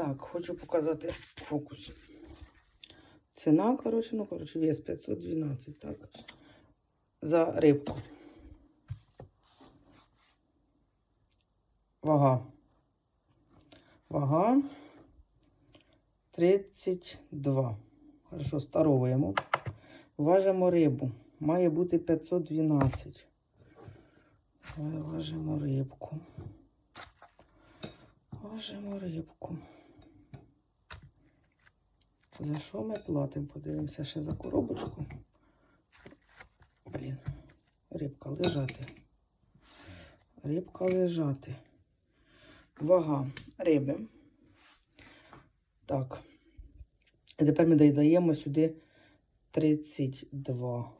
Так, хочу показати фокус. Ціна, коротше, ну, коротше, вес 512, так. За рибку. Вага. Вага 32. Хорошо, старовуємо. Важимо рибу. Має бути 512. Давай важимо рибку. Важимо рибку. За що ми платимо? Подивимося ще за коробочку. Блін, рибка лежати. Рибка лежати. Вага риби. Так. І тепер ми додаємо сюди 32.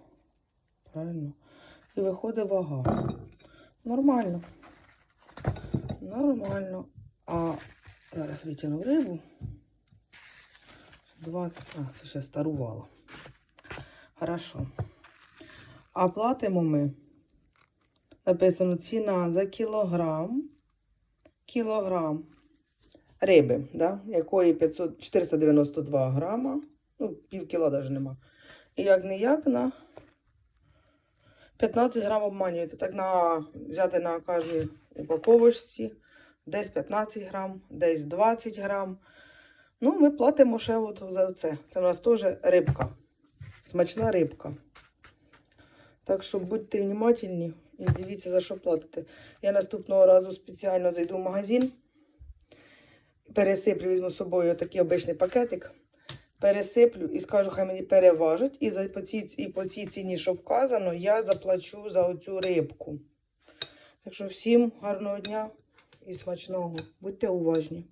Правильно? І виходить вага. Нормально. Нормально. А зараз витягну рибу. 20. А, це ще старувало. Хорошо. А платимо ми. Написано ціна за кілограм. Кілограм риби, да? якої 500, 492 грама. Ну, пів кіла навіть нема. І як не як на 15 грам обманюєте. Так на взяти на кожній упаковочці. Десь 15 грам, десь 20 грам. Ну, ми платимо ще от за це. Це у нас теж рибка. Смачна рибка. Так що будьте внимательні і дивіться, за що платите. Я наступного разу спеціально зайду в магазин. Пересиплю, візьму з собою такий обичний пакетик. Пересиплю і скажу, хай мені переважать. І, за, по, цій, і по цій ціні, що вказано, я заплачу за оцю рибку. Так що всім гарного дня і смачного. Будьте уважні.